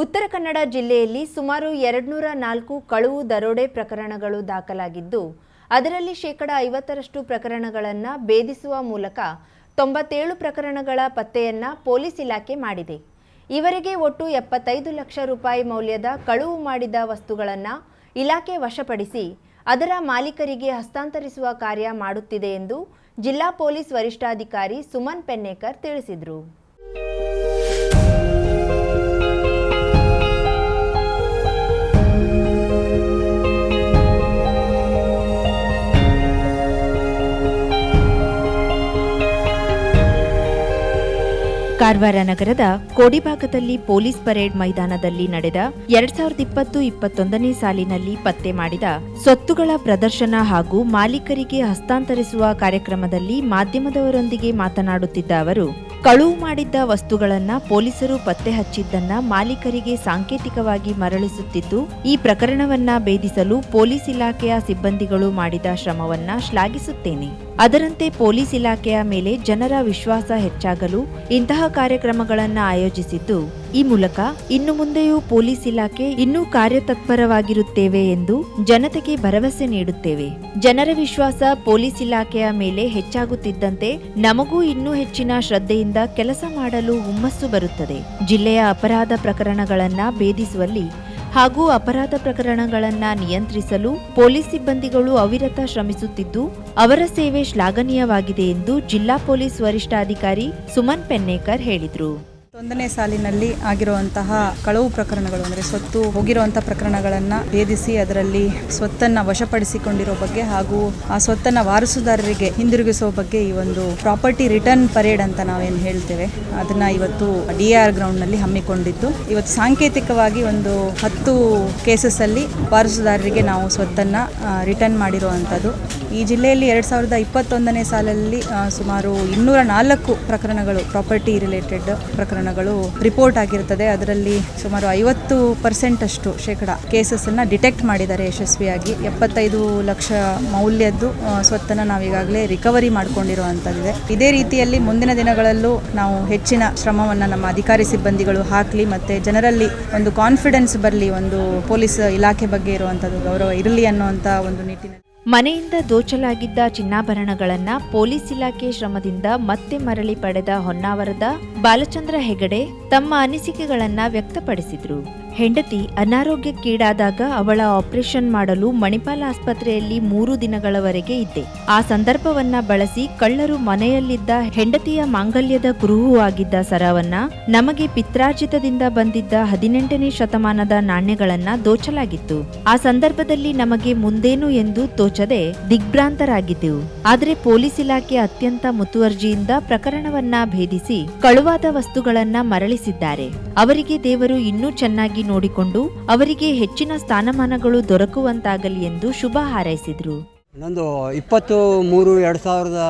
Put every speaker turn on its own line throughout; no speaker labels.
ಉತ್ತರ ಕನ್ನಡ ಜಿಲ್ಲೆಯಲ್ಲಿ ಸುಮಾರು ಎರಡ್ನೂರ ನಾಲ್ಕು ಕಳುವು ದರೋಡೆ ಪ್ರಕರಣಗಳು ದಾಖಲಾಗಿದ್ದು, ಅದರಲ್ಲಿ ಶೇಕಡ ಐವತ್ತರಷ್ಟು ಪ್ರಕರಣಗಳನ್ನು ಭೇದಿಸುವ ಮೂಲಕ ತೊಂಬತ್ತೇಳು ಪ್ರಕರಣಗಳ ಪತ್ತೆಯನ್ನ ಪೊಲೀಸ್ ಇಲಾಖೆ ಮಾಡಿದೆ. ಇವರಿಗೆ ಒಟ್ಟು ಎಪ್ಪತ್ತೈದು ಲಕ್ಷ ರೂಪಾಯಿ ಮೌಲ್ಯದ ಕಳುವು ಮಾಡಿದ ವಸ್ತುಗಳನ್ನು ಇಲಾಖೆ ವಶಪಡಿಸಿ, ಅದರ ಮಾಲೀಕರಿಗೆ ಹಸ್ತಾಂತರಿಸುವ ಕಾರ್ಯ ಮಾಡುತ್ತಿದೆ ಎಂದು ಜಿಲ್ಲಾ ಪೊಲೀಸ್ ವರಿಷ್ಠಾಧಿಕಾರಿ ಸುಮನ್ ಪೆನ್ನೇಕರ್ ತಿಳಿಸಿದರು. ಕಾರವಾರ ನಗರದ ಕೋಡಿಭಾಗದಲ್ಲಿ ಪೊಲೀಸ್ ಪರೇಡ್ ಮೈದಾನದಲ್ಲಿ ನಡೆದ ಎರಡ್ ಸಾವಿರದ ಇಪ್ಪತ್ತು ಇಪ್ಪತ್ತೊಂದನೇ ಸಾಲಿನಲ್ಲಿ ಪತ್ತೆ ಮಾಡಿದ ಸ್ವತ್ತುಗಳ ಪ್ರದರ್ಶನ ಹಾಗೂ ಮಾಲೀಕರಿಗೆ ಹಸ್ತಾಂತರಿಸುವ ಕಾರ್ಯಕ್ರಮದಲ್ಲಿ ಮಾಧ್ಯಮದವರೊಂದಿಗೆ ಮಾತನಾಡುತ್ತಿದ್ದ ಅವರು, ಕಳುವು ಮಾಡಿದ್ದ ವಸ್ತುಗಳನ್ನ ಪೊಲೀಸರು ಪತ್ತೆ ಹಚ್ಚಿದ್ದನ್ನ ಮಾಲೀಕರಿಗೆ ಸಾಂಕೇತಿಕವಾಗಿ ಮರಳಿಸುತ್ತಿದ್ದು, ಈ ಪ್ರಕರಣವನ್ನ ಭೇದಿಸಲು ಪೊಲೀಸ್ ಇಲಾಖೆಯ ಸಿಬ್ಬಂದಿಗಳು ಮಾಡಿದ ಶ್ರಮವನ್ನ ಶ್ಲಾಘಿಸುತ್ತೇನೆ. ಅದರಂತೆ ಪೊಲೀಸ್ ಇಲಾಖೆಯ ಮೇಲೆ ಜನರ ವಿಶ್ವಾಸ ಹೆಚ್ಚಾಗಲು ಇಂತಹ ಕಾರ್ಯಕ್ರಮಗಳನ್ನು ಆಯೋಜಿಸಿದ್ದು, ಈ ಮೂಲಕ ಇನ್ನು ಮುಂದೆಯೂ ಪೊಲೀಸ್ ಇಲಾಖೆ ಇನ್ನೂ ಕಾರ್ಯತತ್ಪರವಾಗಿರುತ್ತೇವೆ ಎಂದು ಜನತೆಗೆ ಭರವಸೆ ನೀಡುತ್ತೇವೆ. ಜನರ ವಿಶ್ವಾಸ ಪೊಲೀಸ್ ಇಲಾಖೆಯ ಮೇಲೆ ಹೆಚ್ಚಾಗುತ್ತಿದ್ದಂತೆ ನಮಗೂ ಇನ್ನೂ ಹೆಚ್ಚಿನ ಶ್ರದ್ಧೆಯಿಂದ ಕೆಲಸ ಮಾಡಲು ಹುಮ್ಮಸ್ಸು ಬರುತ್ತದೆ. ಜಿಲ್ಲೆಯ ಅಪರಾಧ ಪ್ರಕರಣಗಳನ್ನು ಭೇದಿಸುವಲ್ಲಿ ಹಾಗೂ ಅಪರಾಧ ಪ್ರಕರಣಗಳನ್ನು ನಿಯಂತ್ರಿಸಲು ಪೊಲೀಸ್ ಸಿಬ್ಬಂದಿಗಳು ಅವಿರತ ಶ್ರಮಿಸುತ್ತಿದ್ದು, ಅವರ ಸೇವೆ ಶ್ಲಾಘನೀಯವಾಗಿದೆ ಎಂದು ಜಿಲ್ಲಾ ಪೊಲೀಸ್ ವರಿಷ್ಠಾಧಿಕಾರಿ ಸುಮನ್ ಪೆನ್ನೇಕರ್ ಹೇಳಿದರು.
ಒಂದನೇ ಸಾಲಿನಲ್ಲಿ ಆಗಿರುವಂತಹ ಕಳವು ಪ್ರಕರಣಗಳು, ಅಂದರೆ ಸ್ವತ್ತು ಹೋಗಿರುವಂಥ ಪ್ರಕರಣಗಳನ್ನು ಭೇದಿಸಿ ಅದರಲ್ಲಿ ಸ್ವತ್ತನ್ನು ವಶಪಡಿಸಿಕೊಂಡಿರೋ ಬಗ್ಗೆ ಹಾಗೂ ಆ ಸ್ವತ್ತನ್ನು ವಾರಸುದಾರರಿಗೆ ಹಿಂದಿರುಗಿಸುವ ಬಗ್ಗೆ ಈ ಒಂದು ಪ್ರಾಪರ್ಟಿ ರಿಟರ್ನ್ ಪರೇಡ್ ಅಂತ ನಾವೇನು ಹೇಳ್ತೇವೆ, ಅದನ್ನು ಇವತ್ತು ಡಿ ಆರ್ ಗ್ರೌಂಡ್ನಲ್ಲಿ ಹಮ್ಮಿಕೊಂಡಿದ್ದು. ಇವತ್ತು ಸಾಂಕೇತಿಕವಾಗಿ ಒಂದು ಹತ್ತು ಕೇಸಸ್ಸಲ್ಲಿ ವಾರಸುದಾರರಿಗೆ ನಾವು ಸ್ವತ್ತನ್ನು ರಿಟರ್ನ್ ಮಾಡಿರುವಂಥದ್ದು. ಈ ಜಿಲ್ಲೆಯಲ್ಲಿ ಎರಡು ಸಾವಿರದ ಇಪ್ಪತ್ತೊಂದನೇ ಸಾಲಲ್ಲಿ ಸುಮಾರು ಇನ್ನೂರ ನಾಲ್ಕು ಪ್ರಕರಣಗಳು, ಪ್ರಾಪರ್ಟಿ ರಿಲೇಟೆಡ್ ಪ್ರಕರಣಗಳು ರಿಪೋರ್ಟ್ ಆಗಿರುತ್ತದೆ. ಅದರಲ್ಲಿ ಸುಮಾರು ಐವತ್ತು ಪರ್ಸೆಂಟ್ ಅಷ್ಟು ಶೇಕಡ ಕೇಸಸ್ಸನ್ನು ಡಿಟೆಕ್ಟ್ ಮಾಡಿದ್ದಾರೆ ಯಶಸ್ವಿಯಾಗಿ. ಎಪ್ಪತ್ತೈದು ಲಕ್ಷ ಮೌಲ್ಯದ್ದು ಸ್ವತ್ತನ್ನ ಸ್ವತ್ತನ್ನು ನಾವೀಗಾಗಲೇ ರಿಕವರಿ ಮಾಡ್ಕೊಂಡಿರುವಂಥದ್ದಿದೆ. ಇದೇ ರೀತಿಯಲ್ಲಿ ಮುಂದಿನ ದಿನಗಳಲ್ಲೂ ನಾವು ಹೆಚ್ಚಿನ ಶ್ರಮವನ್ನು ನಮ್ಮ ಅಧಿಕಾರಿ ಸಿಬ್ಬಂದಿಗಳು ಹಾಕಲಿ, ಮತ್ತು ಜನರಲ್ಲಿ ಒಂದು ಕಾನ್ಫಿಡೆನ್ಸ್ ಬರಲಿ, ಒಂದು ಪೊಲೀಸ್ ಇಲಾಖೆ ಬಗ್ಗೆ ಇರುವಂಥದ್ದು ಗೌರವ ಇರಲಿ ಅನ್ನುವಂಥ ಒಂದು ನಿಟ್ಟಿನಲ್ಲಿ
ಮನೆಯಿಂದ ದೋಚಲಾಗಿದ್ದ ಚಿನ್ನಾಭರಣಗಳನ್ನ ಪೊಲೀಸ್ ಇಲಾಖೆ ಶ್ರಮದಿಂದ ಮತ್ತೆ ಮರಳಿ ಪಡೆದ ಹೊನ್ನಾವರದ ಬಾಲಚಂದ್ರ ಹೆಗಡೆ ತಮ್ಮ ಅನಿಸಿಕೆಗಳನ್ನ ವ್ಯಕ್ತಪಡಿಸಿದ್ರು. ಹೆಂಡತಿ ಅನಾರೋಗ್ಯಕ್ಕೀಡಾದಾಗ ಅವಳ ಆಪರೇಷನ್ ಮಾಡಲು ಮಣಿಪಾಲ್ ಆಸ್ಪತ್ರೆಯಲ್ಲಿ ಮೂರು ದಿನಗಳವರೆಗೆ ಇದ್ದೆ. ಆ ಸಂದರ್ಭವನ್ನ ಬಳಸಿ ಕಳ್ಳರು ಮನೆಯಲ್ಲಿದ್ದ ಹೆಂಡತಿಯ ಮಾಂಗಲ್ಯದ ಕುರುಹುವಾಗಿದ್ದ ಸರವನ್ನ ನಮಗೆ ಪಿತ್ರಾರ್ಜಿತದಿಂದ ಬಂದಿದ್ದ ಹದಿನೆಂಟನೇ ಶತಮಾನದ ನಾಣ್ಯಗಳನ್ನ ದೋಚಲಾಗಿತ್ತು. ಆ ಸಂದರ್ಭದಲ್ಲಿ ನಮಗೆ ಮುಂದೇನು ಎಂದು ತೋಚದೆ ದಿಗ್ಭ್ರಾಂತರಾಗಿದ್ದೆವು. ಆದರೆ ಪೊಲೀಸ್ ಇಲಾಖೆ ಅತ್ಯಂತ ಮುತುವರ್ಜಿಯಿಂದ ಪ್ರಕರಣವನ್ನ ಭೇದಿಸಿ ಕಳುವಾದ ವಸ್ತುಗಳನ್ನ ಮರಳಿಸಿದ್ದಾರೆ. ಅವರಿಗೆ ದೇವರು ಇನ್ನೂ ಚೆನ್ನಾಗಿ ನೋಡಿಕೊಂಡು ಅವರಿಗೆ ಹೆಚ್ಚಿನ ಸ್ಥಾನಮಾನಗಳು ದೊರಕುವಂತಾಗಲಿ ಎಂದು ಶುಭ ಹಾರೈಸಿದ್ರು.
ನಂದು ಇಪ್ಪತ್ತು ಮೂರು ಎರಡು ಸಾವಿರದ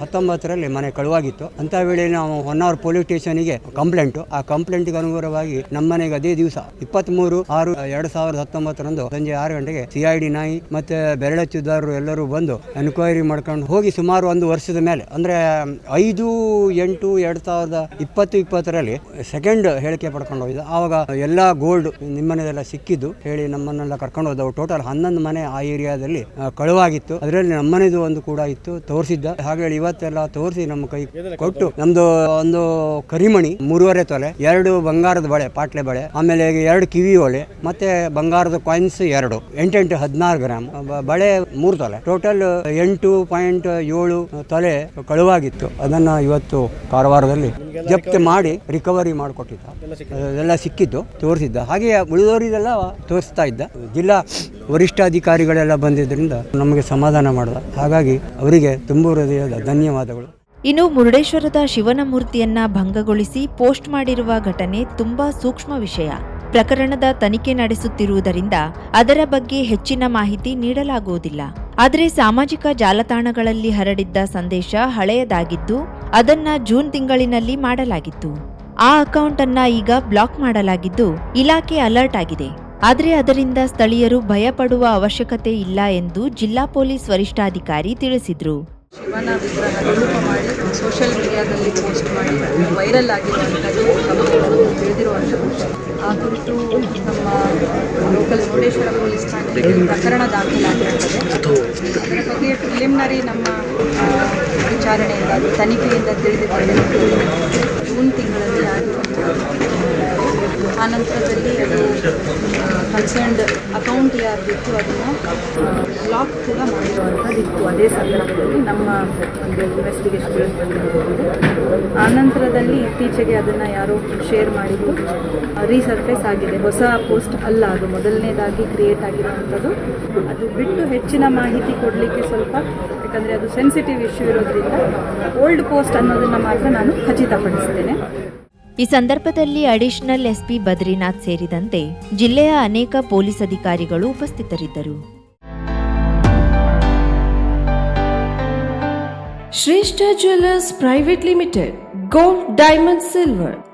ಹತ್ತೊಂಬತ್ತರಲ್ಲಿ ಮನೆ ಕಳುವಾಗಿತ್ತು. ಅಂತ ವೇಳೆ ನಾವು ಹೊನ್ನಾವರ್ ಪೊಲೀಸ್ ಸ್ಟೇಷನ್ಗೆ ಕಂಪ್ಲೇಂಟು. ಆ ಕಂಪ್ಲೇಂಟ್ಗೆ ಅನುಗುಣವಾಗಿ ನಮ್ಮ ಮನೆಗೆ ಅದೇ ದಿವಸ ಇಪ್ಪತ್ತ್ಮೂರು ಆರು ಎರಡು ಸಾವಿರದ ಹತ್ತೊಂಬತ್ತರಂದು ಸಂಜೆ ಆರು ಗಂಟೆಗೆ ಸಿ ಐ ಡಿ ನಾಯಿ ಮತ್ತೆ ಬೆರಳಚ್ಚುದಾರರು ಎಲ್ಲರೂ ಬಂದು ಎನ್ಕ್ವೈರಿ ಮಾಡ್ಕೊಂಡು ಹೋಗಿ ಸುಮಾರು ಒಂದು ವರ್ಷದ ಮೇಲೆ ಅಂದರೆ ಐದು ಎಂಟು ಎರಡು ಸಾವಿರದ ಇಪ್ಪತ್ತು ಇಪ್ಪತ್ತರಲ್ಲಿ ಸೆಕೆಂಡ್ ಹೇಳಿಕೆ ಪಡ್ಕೊಂಡು ಹೋಗಿದ್ದು. ಆವಾಗ ಎಲ್ಲ ಗೋಲ್ಡ್ ನಿಮ್ಮನೆದೆಲ್ಲ ಸಿಕ್ಕಿದ್ದು ಹೇಳಿ ನಮ್ಮನ್ನೆಲ್ಲ ಕರ್ಕೊಂಡು ಹೋದವು. ಟೋಟಲ್ ಹನ್ನೊಂದು ಮನೆ ಆ ಏರಿಯಾದಲ್ಲಿ ಆ, ಕಳುವಾಗಿತ್ತು ಅದರಲ್ಲಿ ನಮ್ಮನೆದು ಒಂದು ಕೂಡ ಇತ್ತು ತೋರಿಸಿದ್ದ. ಹಾಗೆ ಇವತ್ತೆಲ್ಲ ತೋರಿಸಿ ನಮ್ಮ ಕೈ ಕೊಟ್ಟು ನಮ್ದು ಒಂದು ಕರಿಮಣಿ ಮೂರುವರೆ ತೊಲೆ ಎರಡು ಬಂಗಾರದ ಬಳೆ ಪಾಟ್ಲೆ ಬಳೆ ಆಮೇಲೆ ಎರಡು ಕಿವಿ ಓಲೆ ಮತ್ತೆ ಬಂಗಾರದ ಕಾಯಿನ್ಸ್ ಎರಡು ಎಂಟೆಂಟು ಹದಿನಾರು ಗ್ರಾಮ್ ಬಳೆ ಮೂರು ತೊಲೆ. ಟೋಟಲ್ ಎಂಟು ಪಾಯಿಂಟ್ ಏಳು ತೊಲೆ ಕಳುವಾಗಿತ್ತು. ಅದನ್ನ ಇವತ್ತು ಕಾರವಾರದಲ್ಲಿ ಜಪ್ತಿ ಮಾಡಿ ರಿಕವರಿ ಮಾಡಿಕೊಟ್ಟಿದ್ದ. ಅದೆಲ್ಲ ಸಿಕ್ಕಿದ್ದು. ತೋರಿಸಿದ್ದ. ಹಾಗೆ ಉಳಿದವರಿಗೆಲ್ಲ ತೋರಿಸ್ತಾ ಇದ್ದ. ಜಿಲ್ಲಾ ವರಿಷ್ಠಾಧಿಕಾರಿಗಳೆಲ್ಲ ಬಂದಿದ್ದರಿಂದ ನಮಗೆ ಸಮಾಧಾನ ಮಾಡಿದ. ಹಾಗಾಗಿ ಅವರಿಗೆ ತುಂಬ ಹೃದಯದ ಧನ್ಯವಾದಗಳು.
ಇನ್ನು ಮುರುಡೇಶ್ವರದ ಶಿವನ ಮೂರ್ತಿಯನ್ನ ಭಂಗಗೊಳಿಸಿ ಪೋಸ್ಟ್ ಮಾಡಿರುವ ಘಟನೆ ತುಂಬಾ ಸೂಕ್ಷ್ಮ ವಿಷಯ. ಪ್ರಕರಣದ ತನಿಖೆ ನಡೆಸುತ್ತಿರುವುದರಿಂದ ಅದರ ಬಗ್ಗೆ ಹೆಚ್ಚಿನ ಮಾಹಿತಿ ನೀಡಲಾಗುವುದಿಲ್ಲ. ಆದರೆ ಸಾಮಾಜಿಕ ಜಾಲತಾಣಗಳಲ್ಲಿ ಹರಡಿದ್ದ ಸಂದೇಶ ಹಳೆಯದಾಗಿದ್ದು, ಅದನ್ನ ಜೂನ್ ತಿಂಗಳಿನಲ್ಲಿ ಮಾಡಲಾಗಿತ್ತು. ಆ ಅಕೌಂಟ್ ಅನ್ನ ಈಗ ಬ್ಲಾಕ್ ಮಾಡಲಾಗಿದ್ದು, ಇಲಾಖೆ ಅಲರ್ಟ್ ಆಗಿದೆ. ಆದರೆ ಅದರಿಂದ ಸ್ಥಳೀಯರು ಭಯಪಡುವ ಅವಶ್ಯಕತೆ ಇಲ್ಲ ಎಂದು ಜಿಲ್ಲಾ ಪೊಲೀಸ್ ವರಿಷ್ಠಾಧಿಕಾರಿ ತಿಳಿಸಿದರು.
ಶಿವನ ವಿಗ್ರಹ ದುರುಪ ಮಾಡಿ ಸೋಷಿಯಲ್ ಮೀಡಿಯಾದಲ್ಲಿ ಪೋಸ್ಟ್ ಮಾಡಿ ವೈರಲ್ ಆಗಿರುವಂಥದ್ದು ತಿಳಿದಿರುವಂಥದ್ದು ಆ ಕುರಿತು ನಮ್ಮ ಲೋಕಲ್ ಮುರುಡೇಶ್ವರ ಪೊಲೀಸ್ ಠಾಣೆಯಲ್ಲಿ ಪ್ರಕರಣ ದಾಖಲಾಗಿರುತ್ತದೆ. ಅದರ ಬಗ್ಗೆ ಪ್ರಿಲಿಮಿನರಿ ನಮ್ಮ ವಿಚಾರಣೆಯಿಂದ, ತನಿಖೆಯಿಂದ ತಿಳಿದುಕೊಂಡಿರುವುದು ಜೂನ್ ತಿಂಗಳಲ್ಲಿ ಆಗಿರುವಂಥದ್ದು ಆನಂತರದಲ್ಲಿ ಕನ್ಸರ್ನ್ಡ್ ಅಕೌಂಟ್ ಯಾರ್ದಿತ್ತು ಅದನ್ನು ಬ್ಲಾಕ್ ಕೂಡ ಮಾಡಿರುವಂಥದ್ದಿತ್ತು ಅದೇ ಸಂದರ್ಭದಲ್ಲಿ ನಮ್ಮ ಒಂದು ಇನ್ವೆಸ್ಟಿಗೇಷನ್ ಬಂದಿರಬಹುದು ಆ ನಂತರದಲ್ಲಿ ಇತ್ತೀಚೆಗೆ ಅದನ್ನು ಯಾರೋ ಶೇರ್ ಮಾಡಿದ್ದು ರೀಸರ್ಫೇಸ್ ಆಗಿದೆ. ಹೊಸ ಪೋಸ್ಟ್ ಅಲ್ಲ ಅದು. ಮೊದಲನೇದಾಗಿ ಕ್ರಿಯೇಟ್ ಆಗಿರುವಂಥದ್ದು. ಅದು ಬಿಟ್ಟು ಹೆಚ್ಚಿನ ಮಾಹಿತಿ ಕೊಡಲಿಕ್ಕೆ ಸ್ವಲ್ಪ, ಯಾಕಂದರೆ ಅದು ಸೆನ್ಸಿಟಿವ್ ಇಶ್ಯೂ ಇರೋದ್ರಿಂದ ಓಲ್ಡ್ ಪೋಸ್ಟ್ ಅನ್ನೋದನ್ನು ಮಾತ್ರ ನಾನು ಖಚಿತಪಡಿಸ್ತೇನೆ.
ಈ ಸಂದರ್ಭದಲ್ಲಿ ಅಡಿಷನಲ್ ಎಸ್ಪಿ ಬದ್ರಿನಾಥ್ ಸೇರಿದಂತೆ ಜಿಲ್ಲೆಯ ಅನೇಕ ಪೊಲೀಸ್ ಅಧಿಕಾರಿಗಳು ಉಪಸ್ಥಿತರಿದ್ದರು.
Shreshtha jewellers private limited, gold, diamond, silver.